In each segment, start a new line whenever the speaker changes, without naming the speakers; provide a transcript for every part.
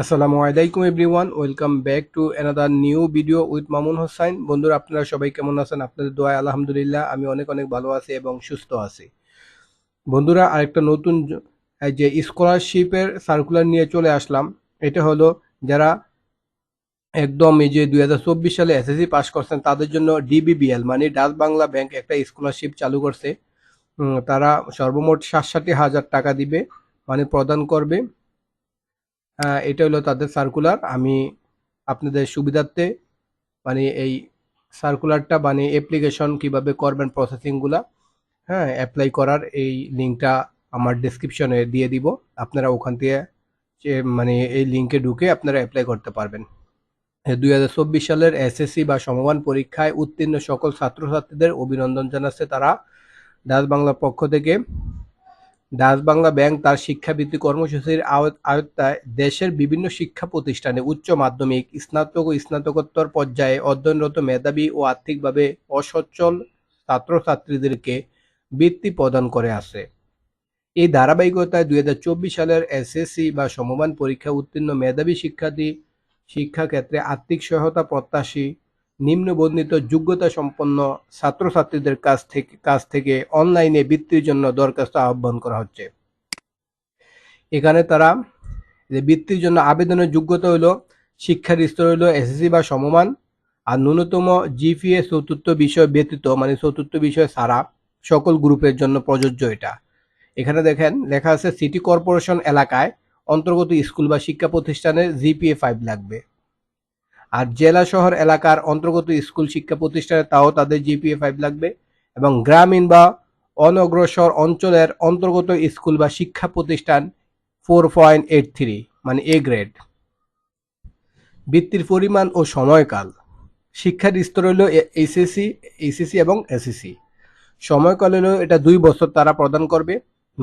আসসালামু আলাইকুম everyone welcome back to another new video with Mamun Hossain বন্ধুরা আপনারা সবাই কেমন আছেন আপনাদের দোয়া আলহামদুলিল্লাহ আমি অনেক অনেক ভালো আছি এবং সুস্থ আছি বন্ধুরা আরেকটা নতুন যে স্কলারশিপের সার্কুলার নিয়ে চলে আসলাম এটা হলো যারা একদম এই যে দুই সালে এসএসসি পাস করছেন তাদের জন্য ডিবিবিএল মানে ডাচ বাংলা ব্যাংক একটা স্কলারশিপ চালু করছে তারা সর্বমোট সাতষাটি হাজার টাকা দিবে মানে প্রদান করবে এটা হলো তাদের সার্কুলার আমি আপনাদের সুবিধার্থে মানে এই সার্কুলারটা মানে অ্যাপ্লিকেশন কিভাবে করবেন প্রসেসিংগুলা হ্যাঁ অ্যাপ্লাই করার এই লিঙ্কটা আমার ডিসক্রিপশনে দিয়ে দিব আপনারা ওখান থেকে মানে এই লিঙ্কে ঢুকে আপনারা অ্যাপ্লাই করতে পারবেন দুই সালের এসএসসি বা সমবান পরীক্ষায় উত্তীর্ণ সকল ছাত্রছাত্রীদের অভিনন্দন জানাচ্ছে তারা ডাচ বাংলার পক্ষ থেকে ডাচ বাংলা ব্যাংক তার শিক্ষাবৃত্তি কর্মসূচির আয়ত্তায় দেশের বিভিন্ন শিক্ষা প্রতিষ্ঠানে উচ্চ মাধ্যমিক স্নাতক ও স্নাতকোত্তর পর্যায়ে অধ্যয়নরত মেধাবী ও আর্থিকভাবে অসচ্ছল ছাত্রছাত্রীদেরকে বৃত্তি প্রদান করে আসে এই ধারাবাহিকতায় দুই সালের এসএসসি বা সমমান পরীক্ষা উত্তীর্ণ মেধাবী শিক্ষার্থী শিক্ষাক্ষেত্রে আর্থিক সহায়তা প্রত্যাশী নিম্নবর্ণিত যোগ্যতা সম্পন্ন ছাত্রছাত্রীদের কাছ থেকে কাছ থেকে অনলাইনে বৃত্তির জন্য দরখাস্ত আহ্বান করা হচ্ছে এখানে তারা যে বৃত্তির জন্য আবেদনের যোগ্যতা হইল শিক্ষার স্তর হইল এসএসসি বা সমমান আর ন্যূনতম জিপিএ চতুর্থ বিষয় ব্যতীত মানে চতুর্থ বিষয় ছাড়া সকল গ্রুপের জন্য প্রযোজ্য এটা এখানে দেখেন লেখা আছে সিটি কর্পোরেশন এলাকায় অন্তর্গত স্কুল বা শিক্ষা প্রতিষ্ঠানে জিপিএ ফাইভ লাগবে আর জেলা শহর এলাকার অন্তর্গত স্কুল শিক্ষা প্রতিষ্ঠানে তাও তাদের জিপিএ ফাইভ লাগবে এবং গ্রামীণ বা অনগ্রসর অঞ্চলের অন্তর্গত স্কুল বা শিক্ষা প্রতিষ্ঠান ফোর পয়েন্ট এইট থ্রি মানে এ গ্রেড বৃত্তির পরিমাণ ও সময়কাল শিক্ষার স্তর হলো এইচএসসি এইচএসসি এবং এসএসসি সময়কাল হলো এটা দুই বছর তারা প্রদান করবে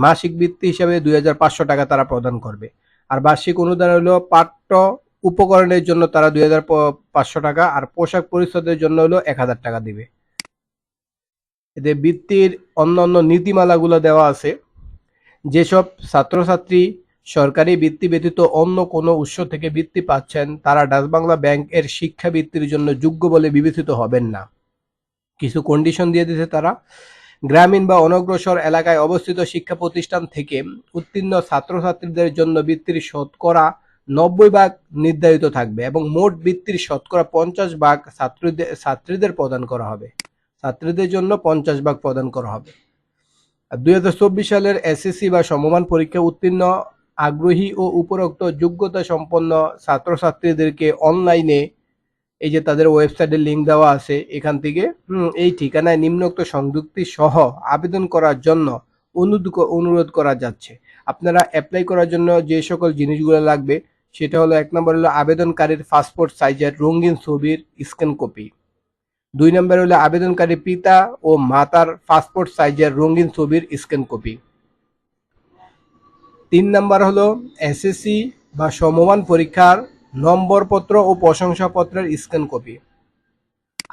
মাসিক বৃত্তি হিসাবে দুই টাকা তারা প্রদান করবে আর বার্ষিক অনুদান হলো পাঠ্য উপকরণের জন্য তারা দুই হাজার টাকা আর পোশাক পরিচ্ছদের জন্য হলো এক টাকা দিবে এদের বৃত্তির অন্যান্য নীতিমালাগুলো দেওয়া আছে যেসব ছাত্রছাত্রী সরকারি বৃত্তি ব্যতীত অন্য কোনো উৎস থেকে বৃত্তি পাচ্ছেন তারা ডাচবাংলা ব্যাংক এর শিক্ষা বৃত্তির জন্য যোগ্য বলে বিবেচিত হবেন না কিছু কন্ডিশন দিয়ে দিতে তারা গ্রামীণ বা অনগ্রসর এলাকায় অবস্থিত শিক্ষা প্রতিষ্ঠান থেকে উত্তীর্ণ ছাত্রছাত্রীদের জন্য বৃত্তির শতকরা নব্বই ভাগ নির্ধারিত থাকবে এবং মোট বৃত্তির শতকরা পঞ্চাশ ভাগ ছাত্রীদের ছাত্রীদের প্রদান করা হবে ছাত্রীদের জন্য পঞ্চাশ ভাগ প্রদান করা হবে দুই সালের এসএসসি বা সমমান পরীক্ষা উত্তীর্ণ আগ্রহী ও উপরোক্ত যোগ্যতা সম্পন্ন ছাত্রছাত্রীদেরকে অনলাইনে এই যে তাদের ওয়েবসাইটের লিঙ্ক দেওয়া আছে এখান থেকে এই ঠিকানায় নিম্নোক্ত সংযুক্তি সহ আবেদন করার জন্য অনুরোধ করা যাচ্ছে আপনারা অ্যাপ্লাই করার জন্য যে সকল জিনিসগুলো লাগবে সেটা হলো এক নম্বর হলো আবেদনকারীর পাসপোর্ট সাইজের রঙিন ছবির স্ক্যান কপি দুই নম্বর হলো আবেদনকারী পিতা ও মাতার পাসপোর্ট সাইজের রঙিন ছবির স্ক্যান কপি তিন নম্বর হলো এসএসসি বা সমমান পরীক্ষার নম্বরপত্র ও প্রশংসাপত্রের স্ক্যান কপি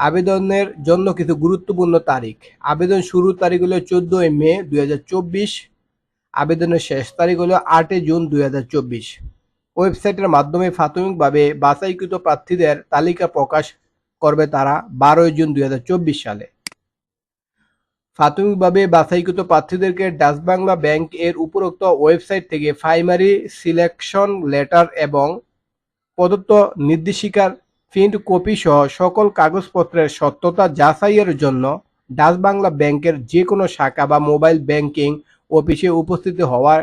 আবেদনের জন্য কিছু গুরুত্বপূর্ণ তারিখ আবেদন শুরুর তারিখ হলো চোদ্দোই মে দুই আবেদনের শেষ তারিখ হলো আটই জুন দুই ওয়েবসাইটের মাধ্যমে প্রাথমিকভাবে বাছাইকৃত প্রার্থীদের তালিকা প্রকাশ করবে তারা বারোই জুন দুই সালে প্রাথমিকভাবে বাছাইকৃত প্রার্থীদেরকে ডাচ বাংলা ব্যাংক এর উপরোক্ত ওয়েবসাইট থেকে প্রাইমারি সিলেকশন লেটার এবং প্রদত্ত নির্দেশিকার প্রিন্ট কপি সহ সকল কাগজপত্রের সত্যতা যাচাইয়ের জন্য ডাচ বাংলা ব্যাংকের যে কোনো শাখা বা মোবাইল ব্যাংকিং অফিসে উপস্থিত হওয়ার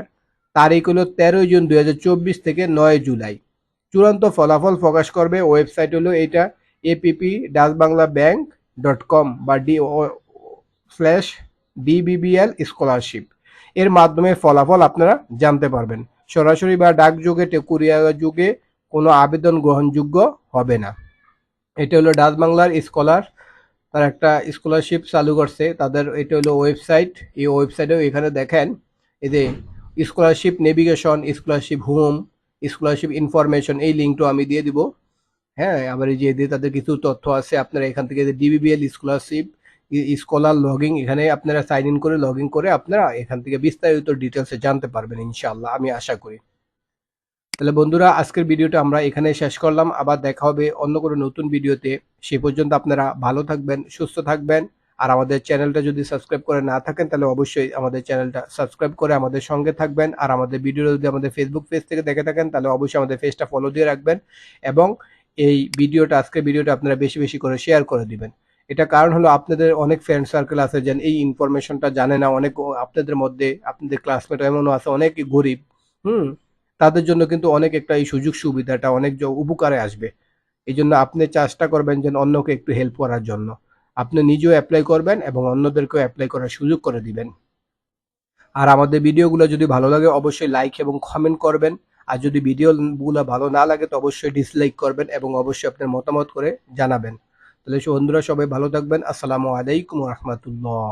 তারিখ হলো তেরোই জুন দুই থেকে নয় জুলাই চূড়ান্ত ফলাফল প্রকাশ করবে ওয়েবসাইট হলো এটা APP Dutch Bangla Bank dot com বা D O slash DBBL scholarship এর মাধ্যমে ফলাফল আপনারা জানতে পারবেন সরাসরি বা ডাক যুগে টেকুরিয়া যুগে কোনো আবেদন গ্রহণযোগ্য হবে না এটা হলো ডাচ বাংলার স্কলার তার একটা স্কলারশিপ চালু করছে তাদের এটা হলো ওয়েবসাইট এই ওয়েবসাইটেও এখানে দেখেন এদের scholarship navigation scholarship home scholarship information এই লিঙ্কটা আমি দিয়ে দিব হ্যাঁ আবার এই যে দিয়ে তাদের কিছু তথ্য আছে আপনারা এখান থেকে ডিবিবিএল স্কলারশিপ স্কলার লগিং এখানে আপনারা সাইন ইন করে লগ করে আপনারা এখান থেকে বিস্তারিত ডিটেলসে জানতে পারবেন ইনশাল্লাহ আমি আশা করি তাহলে বন্ধুরা আজকের ভিডিওটা আমরা এখানে শেষ করলাম আবার দেখা হবে অন্য কোনো নতুন ভিডিওতে সে পর্যন্ত আপনারা ভালো থাকবেন সুস্থ থাকবেন আর আমাদের চ্যানেলটা যদি সাবস্ক্রাইব করে না থাকেন তাহলে অবশ্যই আমাদের চ্যানেলটা সাবস্ক্রাইব করে আমাদের সঙ্গে থাকবেন আর আমাদের ভিডিও যদি আমাদের ফেসবুক পেজ থেকে দেখে থাকেন তাহলে অবশ্যই আমাদের পেজটা ফলো দিয়ে রাখবেন এবং এই ভিডিওটা আজকে ভিডিওটা আপনারা বেশি বেশি করে শেয়ার করে দিবেন এটা কারণ হলো আপনাদের অনেক ফ্রেন্ড সার্কেল আছে যেন এই ইনফরমেশনটা জানে না অনেক আপনাদের মধ্যে আপনাদের ক্লাসমেট এমনও আছে অনেক গরিব হুম তাদের জন্য কিন্তু অনেক একটা এই সুযোগ সুবিধাটা অনেক উপকারে আসবে এই জন্য আপনি চেষ্টা করবেন যেন অন্যকে একটু হেল্প করার জন্য আপনি নিজেও অ্যাপ্লাই করবেন এবং অন্যদেরকেও অ্যাপ্লাই করার সুযোগ করে দিবেন আর আমাদের ভিডিওগুলো যদি ভালো লাগে অবশ্যই লাইক এবং কমেন্ট করবেন আর যদি ভিডিওগুলো ভালো না লাগে তো অবশ্যই ডিসলাইক করবেন এবং অবশ্যই আপনার মতামত করে জানাবেন তাহলে বন্ধুরা সবাই ভালো থাকবেন আসসালামু আলাইকুম রহমতুল্লাহ